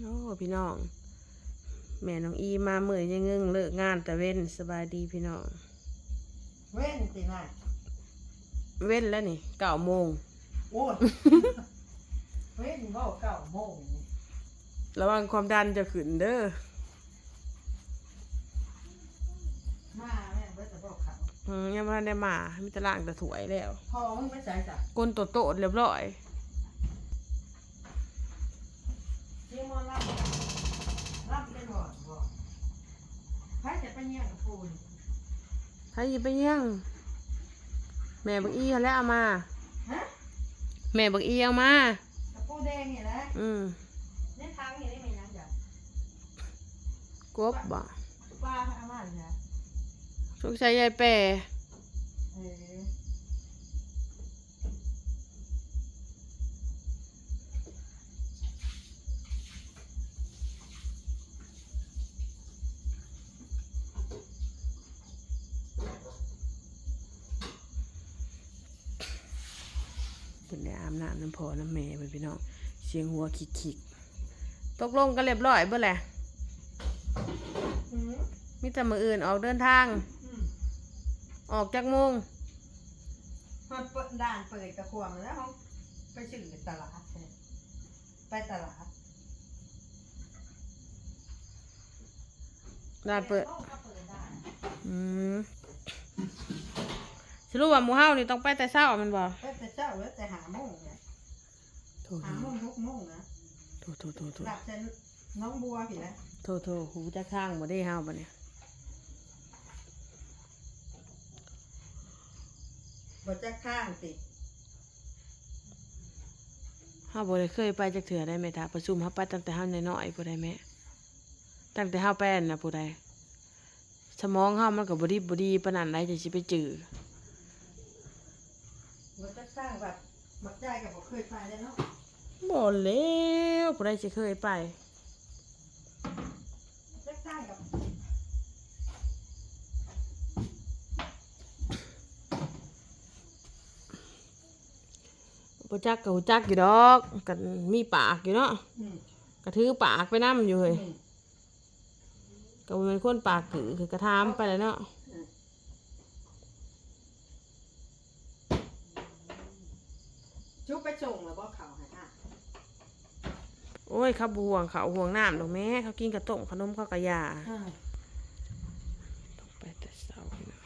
โอ้พี่น้อง แม่น้องอีมาเมื่อยยังเงึงเลิกงานแต่เว้นสบายดีพี่น้อง เว้นสิน่ะเว้นแล้วนี่เก้าโมงโอ้ย เว้นเว้าเก้าโมงระวังความดันจะขึ้นเด้อ มาแม่งเบิดแต่บอกเขาอืมยังไม่ทันได้มามีแตะล่างแต่ถวยแล้วพอมึงไม่ใส่จ้ะก้นโตโตๆเรียบร้อย เที่ยงมอรับรับเป็นหอดบ่ใครจะ ไปเยี่ยงกับปูนใครจะไปเยี่ยง แม่บักอีเขาแล้วเอามา ฮะแม่บักอีเอามากับปูแดงนี่แหละอืมในทางนี่ได้ไหมยังจ้ะกบบ่ปลาเอามาเลยนะ สงสัยยายแปร ได้อาบน้ำน้ำพอน้ำแม่เพิ่นพี่น้องเสียงหัวขิกๆตกลงกันเรียบร้อยเบ่แหละอืมมีแต่มืออื่นออกเดินทางอืมออกจากโมงมันเปิดด่านเปิดกระขวงแล้วเขาไปซื้อตลาดเนี่ยไปตลาดร้านเปิดเขาก็เปิดด่านอืม สรุปว่าหมูเฮานี่ต้องไปแต่เช้าแมันบ่ไปแต่เช้าแล้วแต่หาโมงเนี่ยโถหาโมงหกโมงนะโถโถโถโถหลับเซนน้องบัวผิดแล้วโถโถหูจักข้างบ่ได้เฮาบ่เนี่ยบดจะข้างติดเฮาบ่ได้เคยไปจักเทื่อได้แม่ท่าประชุมเฮาไปตั้งแต่เฮาน้อยๆผู้ใดแม่ตั้งแต่เฮาแป้นน่ะผู้ใดสมองเฮามันก็บ่ดีบ่ดีปานนั้นได้จะสิไปจื้อ บดจะข้างแบบบักใจกับบักเคยไปแล้วเนาะบ่แล้วผู้ใดสิเคยไปบดจะข้างกับบ่จักก็ฮู้จักอยู่ดอกก็มีปากอยู่เนาะอืมก็ถือปากไปนํอยู่เฮ้ยอืมก็บ่แม่นคนปากถือคือกระทามไปแล้วเนาะ ชุบไปส่งแล้วบ่เขาให้อะโอ้ยเขาบห่วงเขาห่วงน้ำดอกแม่เขากินกระต้มขนมเขากระยาอ่าต้องไปแต่เช้าพี่น้อง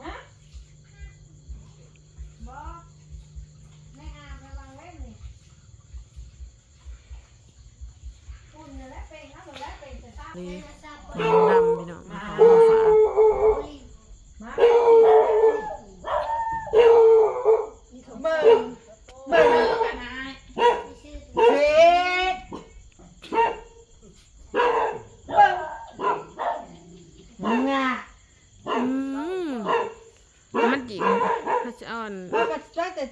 ฮะบ่ไม่อาบระวังเล่นนี่อุ่นอยู่แล้วเป็นนะหรือ แล้วเป็นจะตามนี่ไปนะจ๊ะน้ำดำพี่น้องมาหามาฝากมาเบิ่งเบิ่งเฮ็ดเบิ่งมึงอะอืมมันจิกถ้าจะอ่อนแล้วก็ตั้งแต่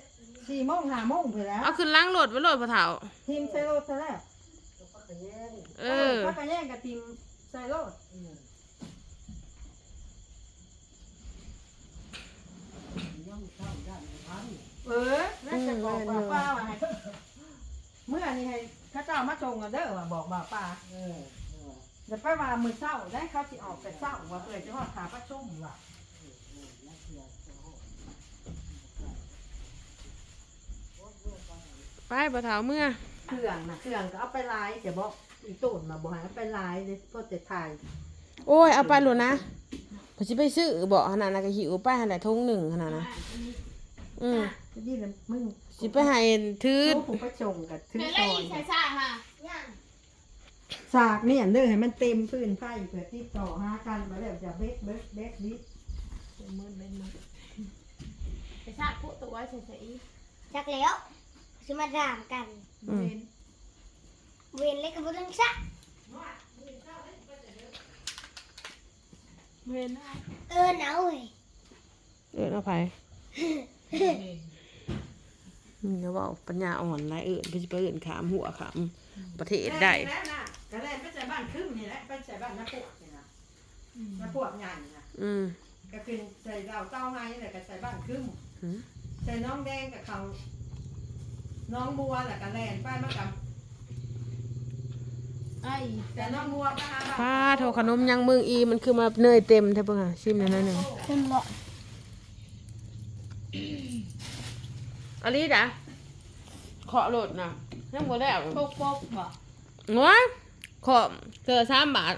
สี่โมงห้าโมงไปแล้วเอาขึ้นล้างรถไว้รถพะเถาทีมไซโรดซะแล้ว เออถ้าไปแย่งกับทีมไซโรดเออแล้วจะบอกว่าป้าว่าให้เมื่อนี้ให้เข้าเจ้ามาชงกันเด้อว่าบอกบ่าป้าเดี๋ยวไปว่ามือเศร้าได้เขาสิออกแต่เศร้าว่าเพื่อจะว่าขาประชุมว่ะไปพะเถาเมื่อเครื่องนะเครื่องก็เอาไปไลายจะบอก อีตูนมาบอกให้เอาไปไลายเลยเพื่อจะถ่ายโอ้ยเอาไปหลุนะพอสิไปซื้อบอกขนาดนั้นก็หิวไปขนาดทงหนึ่งขนาดนะอืมจะยิ่งเลยมึงสิไปให้ถือผู้ผมไปชงกับถือเดี๋ยวซได้อยอีกใส่ซ่าค่ะสากเนี่ยเด้อให้มันเต็มพื้นไผ่เพื่อที่ต่อหากันมาแล้วจะเบ็ดเบ็ดเบ็ดดิมืดเบ็ดมืดใส่ซ่าผู้ตัวใส่ใส่อีจักแล้วสิมาด่ามกันอืม เวนเล็กกับบุญซักเวนได้เออหนาวเว้ยเออเอาไปอืมเดี๋ยวบอกปัญญาอ่อนไรเอื่นไปสิไปเอื่นขามหัวขามประเทศได้แล้วน่ะานครึ่งนี่แหละไปใส่บ้านน้าปวกนี่นะน้าปวกใหญ่นะอืมก็คือใส่เราเต้าไงนี่แหละก็ใส่บ้านครึ่งหืมใส่น้องแดงกับเขาน้องบัวแหละกับแลนป้ายมากับไอ้ แต่น้องบัวก็หาบ้านป้าโทรขนมยังมึงอีมันคือมาเนยเต็มแท้เบิ่งอะชิมหน่อยหน่อยหนึงขึ้นบ่อันนี้จ้ะขอโหลดนะยังบ่ได้เอาปกปกบ่งัวขอเจอสามบาท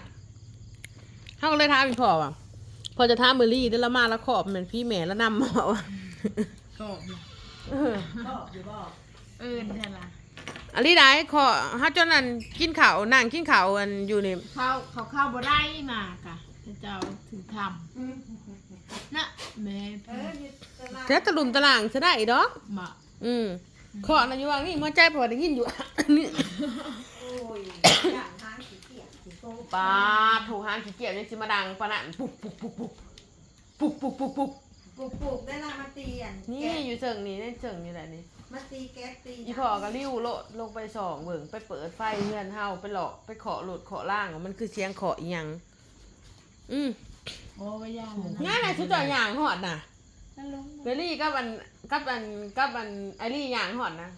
เขาก็เลยถามอีกพอว่ะพอจะถามเบอร์รี่ได้ละมาแล้วขอบเหมือนพี่แม่แล้วนำมาว่ะก็บ่เออบอกอยู่บอกเอิ้นแท้ล่ะ อันนี้ได้ขอถ้าจนนั้นกินข้าวนั่งกินข้าวอันอยู่นี่เขาเขาเข้าบ่ได้มากะเจ้าถึงทำนะแม่เอออยู่ตลาดแค่ตะลุมตะลางจะได้ดอกมาอืมขอนะอยู่ว่างนี่มาใจพอได้ยินอยู่นี่โอ้ยอย่างทางสีเขียวสีโก้ปาดถูกหางขี้เกียจยังสิมาดังปานนั้นปุ๊บปุ๊บปุ๊บปุ๊บปุ๊บปุ๊บปุ๊บปุ๊บปลูกปลูกได้ละมาตีอันนี่แก๊สอยู่เชิงนี่ในเชิงนี่แหละนี่ มาตีแก๊สตีอีพอก็ริ้วโลดลงไปสองเบิ่งไปเปิดไฟเฮือนเฮาไปหลอกไปเคาะโหลดเคาะล่างอะมันคือเสียงเคาะอีหยังอืมโอ้บ่ย่านงานไหนชุดตัวอย่างหอดน่ะนั่นลงเบลลี่กับอันกับอันกับอันไอรี่อย่างหอดนะ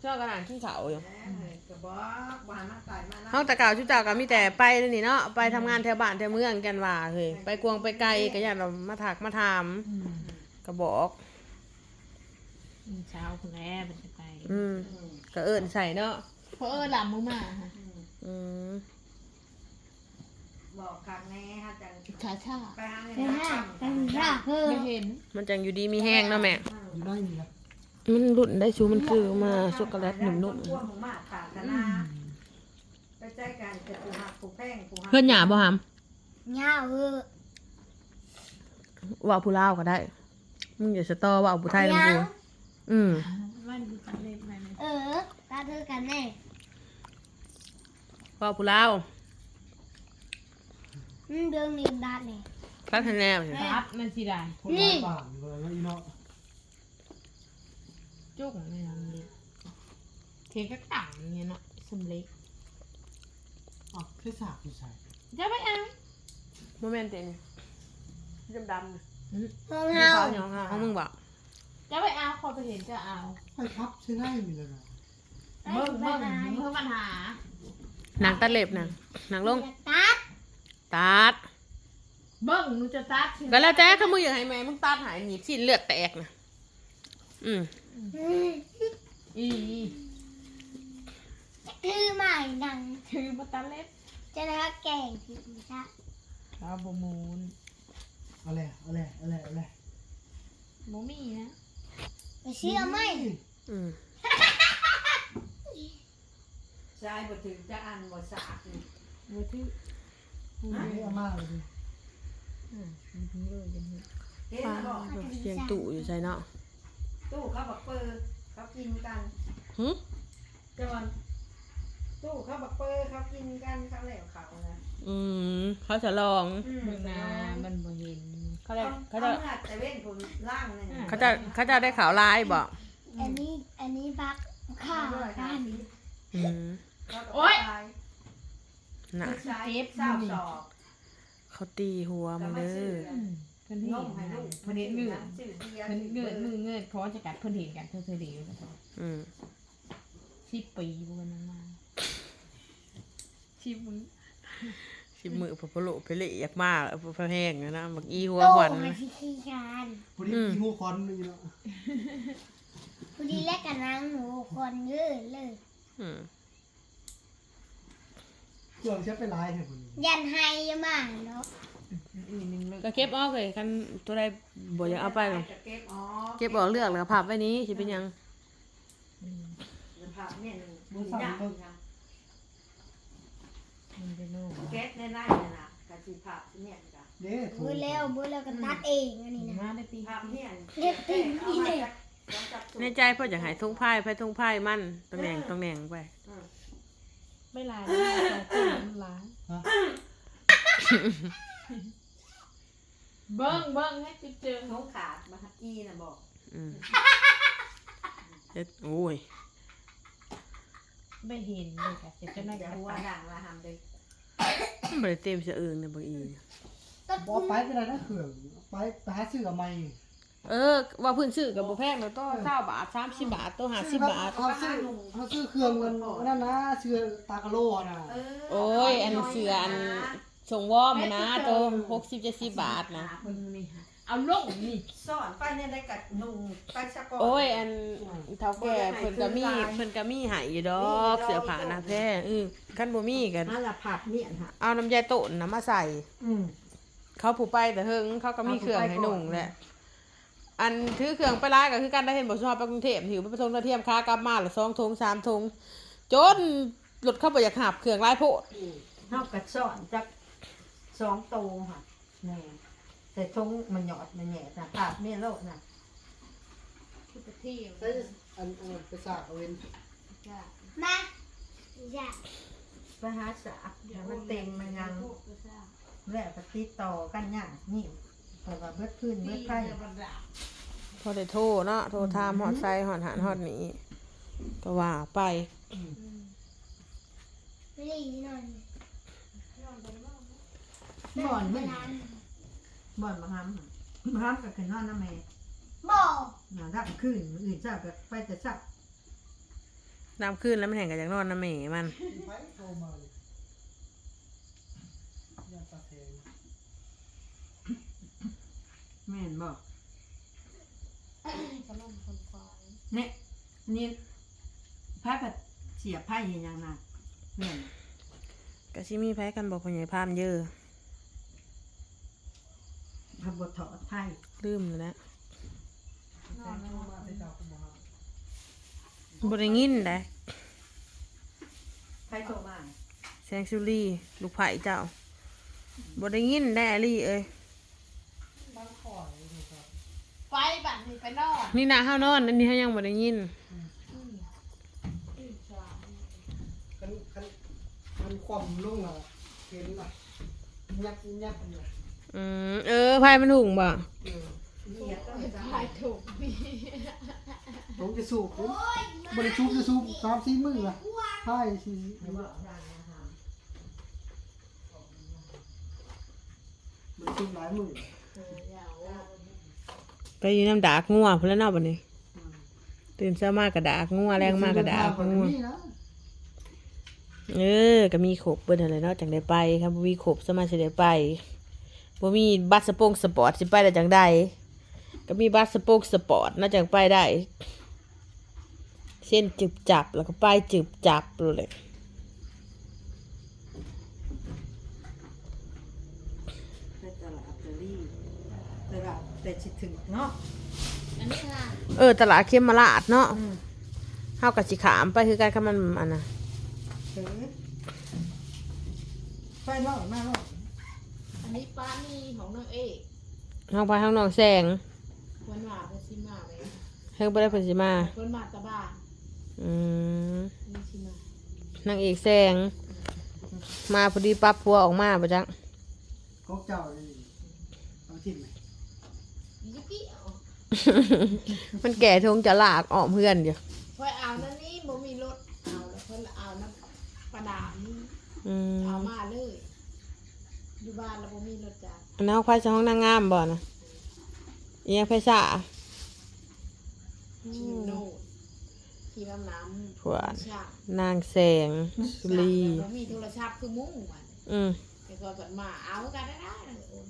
เจ้ากระดานขี้เขาอยู่เออกระบอกบานมาตายมานะเฮาแต่เก่าชุดเจ้าก็มีแต่ไปเลยนี่เนาะไปทำงานแถวบ้านแถวเมืองกันว่าเฮ้ยไปกวงไปไกลก็อย่างเรามาถักมาถามอืมก็บอกอืม เช้าคุณแม่เป็นจะไปอืมก็เอิ้นใส่เนาะเพราะเออหลับมึงมาฮะอืมบอกครั้งแน่ฮะจังชาชาไปหาเงินไปมาห้าทำไปห้าเพิ่ไม่มเห็นมันจังอยู่ดีมีแห้งเนาะแม่ อยู่ได้นี่นะมันรุ่นได้ชูมันคือมาช็อกโกแลตหนุ่มพวกมึงมาขาดกันนะไปใจกันจะปูหักปูแป้งปูหัๆเพื่อนหยาบ่หามยาวเออว่าผู้ลาวก็ได้ มึงอย่าสตอว่าผู้ไทยนำกู อืมเออตาเธอกันแน่ว่าผู้เล่าอืมเดืองนี่ดัดเลยพัฒนาเลยครับมันสิได้นี่จุกนี่นะเทกต่างเงี้ยเนาะสมเล็กอ๋อคือสาผู้ช่ยจะไปอะโมเมนต์เต็มดำดำห้องเฮาห้องมึงบอกจะไป เอาเขาไปเห็นจะเอาไปครับใช้ได้มีเลยนะเบิ่งเบิ่งเพิ่มปัญหาหนังตะเล็บหนังหนังลงตัดตัดเบิ่งหนูจะตัดสิก็แล้วแต่ถ้ามึงอยากให้แม่มึงตัดหายหนีบสิ้นเลือดแตกนะอืมอืมอีคือใหม่หนังคือมาตัดเล็บจะได้แก่งผิดไม่ใช่เอาบมูล เอาแหละเอาแหละเอาแหละเอาแหละ โมมี่นะ ไป เชื่อไหมอืมใช่บ่ถึงจะอันบ่สากนี่โมที่ไม่เอามาเลยดิอ่ามันถึงเลยกันเนี่ยเห็นป้าบอกเสียงตู่อยู่ใช่เนาะตู้เขาบักเปอร์เขากินกันหึจอนตู้เขาบักเปอร์เขากินกันเขาแล้วเขานะอืมเขาจะลองอืมเบิ่งนามันบ่เห็น เขาเขาได้เขาเขาจะจะแต่เว้นผมล่างนั่นเขาจะเขาจะได้ข่าวลายบอกอันนี้อันนี้พักข้าวกันอืมโอ้ยน่ะใช้เศร้าสอบเขาตีหัวมึงเด้ออืมเพิ่นเห็นนมให้ลูกเพิ่นเห็นเงือสื่อเดียวเพิ่นเงือมือเงือเพราะว่าจะกัดเพิ่นเห็นกันเธอเธอดีอยู่อืมสิบปีบ่กันนั้นมาสิบมือ สิมือพอพะโลเพลอยากมากพอแห้งนะบักอีหัวโตหวันมาที่ขี้คานพอดีมีหูคอนนี่เนาะพอดีแลกกับนางหนูคนเยอะเลยอืมเครื่องใช้ไปลายแค่คนนี้ยันไฮยมากเนาะอีกหนึ่งเลยก็เก็บออกเลยคันตัวใดบ่อยากเอาไปหรอกจะเก็บอ๋อเก็บออกเลือกแล้วก็พับไว้นี้สิเป็นหยังภาพเนี่ยบุญยากนะ มันเป็นโน่แก๊สในไร่น่ะนะกะสิภาพเนี่ยจ้ะเด้ถูมือแล้วมือแล้วก็ตัดเองอันนี้นะมาได้ปีภาพเนี่ยเรียกติ่งอีเนี่ยในใจพ่ออยากให้ทุ่งพายไปทุ่งพายมันตำแหน่งตำแหน่งไปไม่ลายแล้วเราเปลี่ยนล้างฮะเบิ้งเบิ้งให้จิ๊บเจอน้องขาดมาอีน่ะบอก อืมเฮ็ดโอ้ย ไม่เห็นเลยค่ะจะจะอได้ย่ากัดหัวปากด่างละหำเลยบ่ได้เต็มเสะเอิงเนี่ยบ่อีบ่ไปก็ได้นะเครื่องไปไปหาซื้อเอาใหม่เออ ว่าเพิ่นซื้อก็บ่แพงแล้วก็20บาท30บาทตัว50บาทเขาซื้อเขาซื้อเครื่องมันนั่นนะเสื้อตากะโลน่ะโอ้ยอันเสืออันส่งวอร์มนะตัว60 70บาทนะคนนี่ค่ะ เอาลงนี่สอนไปเนี่ยได้กัดนุ่งไปสักก่อนโอ้ยอันเฒ่าแก่เพิ่นก็มีเพิ่นก็มีให้อยู่ดอกเสื้อผ้าหนะแพงอือคันบ่มีก็นั่นละผัดเมียนค่ะเอาน้ำยาโตนน่ะมาใส่ อืมเขาผูไปแต่เฮิงเขาก็มีเครื่องให้หนุ่งแหละอันถือเครื่องไปร้ายก็คือกันได้เห็นบอกชอบไปกรุงเทพหิวไปประทงตะเทียมค้ากลับมาหรือสองทงสามทงจนหลุดเข้าไปอยากหับเครื่องร้ายโพดเท่ากับสอนจากสองโตค่ะนี่ แต่ทงมันหยอดมันแหย่นะผัดเมียนโลดนะคือไปเที่ยวใช้อันอันไปสากเอาเว้นจ้ามาอย่าไปหาสาให้มันเต็มมันยังแล้วก็ติดต่อกันอย่างนี่เปิดว่าเบิดขึ้นเบิดไพ่พอได้โทรเนาะโทรทามหอดไซหอดหานหอดหนีก็ว่าไปไม่ได้ยินนอนบ่อนไม่ไม่ทัน บ่อนมาทำค่ะมาทำกับขึ้นนอนน้ำแม่บอกหนาดับขึ้นมื้ออื่นเจ้าก็ไปแต่เช้าน้ำขึ้นแล้วมันแห่งกันจากนอนน้ำเมมัน ไปโทรมาเลยยาตาแทงแม่นบอกขนมคนฟอยเนี่ยนี่พระผัดเสียบไพ่เห็นยังนะแม่น กะชิมีไผกันบอกพ่อใหญ่พานเยอะ พระบทถอดไพ่ลืมแล้วนะแทงโทรมาให้เจ้าคุณหมอบริงินได้ไพ่โทรมาแซงซูรี่ลูกไผ่เจ้าบริงินได้อลี่เอ้ยบ้านคอยนี่ครับไปบัดนี้ไปนอนนี่นะห้าวนอนอันนี้เขายังบริงินคันคันมันความลงอะเห็นล่ะยับยับอันเนี้ย อืมเออไพ่มันถุงบ่เออเหยียบก็จะไปถูกนี่ผมจะสูบผมบริชูบจะสูบสามสี่มือละใช่สี่ให้บอกได้นะคะบริชูบหลายมือไปอยู่น้ำดากงัวพนแลวเนาะบัดนี้ ตื่นเช้ามากกระดากงัวแรงมากกระดากงัวนี่นะเออก็มีขบเบิ่นอะไรเนาะจังได้ไปครับบ่มีขบสมาสิได้ไป บ่มีบัตรสปงสปอร์ตสิไปได้จังใดก็มีบัตรสปงสปอร์ตน่าจังไปได้ เส้นจึบจับแล้วก็ไปจึบจับเลยไปตลาดเตอรี่ตลาดแต่สิถึงเนาะอันนี้ค่ะเออตลาดเข้มมาลาดเนาะอืมเฮาก็สิขามไปคือกันคันมันอันน่ะเออไปเนาะมาเนาะ อันนี้ป้านี่ของนางเอกเฮาไปข้างนอกแซงวันหวานเพิ่นสิมาเลยเฮาบ่ได้เพิ่นสิมาเพิ่นมาตะบ้านอืมนี่สิมานางเอกแซงมาพอดีปั๊บพัวออกมาบ่จังกอกเจ้าเลยเอาทิ้งไหมยุกี้เอามันแก่ทงจะลากออมเพื่อนอยู่เพิ่นเอานั่นนี่บ่มีรถเอาแล้วเพิ่นเอาน้ำประดามนี่อืมเอามาเลยอยู่ บ้านแล้วบ่มีรถจักรอันนั้นเอาไฟจะห้องนางงามบ่นะเอียงไฟซ่าขี่โน่ขี่น้ำน้ำขวานชานางแสงสุรีบ่มีโทรศัพท์คือมุ้งวันอืมแต่ก็เปิดมาเอากันได้ได้เลยโอน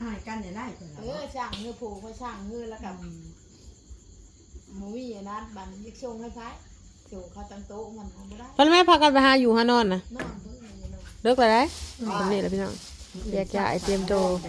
หายกันอย่าได้เพิ่นเอล่ะอเนาะช่างเงือผูกเขาช่างเงือแล้วกับหมูวี่อันนั้นบันยิกชงให้พาย ส่งเขาตั้งโต๊ะมันไม่ได้พันแม่พากันไปหาอยู่หานอนนะนอนเพิ่งเลยนอนเลิกแล้วได้ตรงนี้แหล้วพี่น้องแยกย้ายเตรียมโตว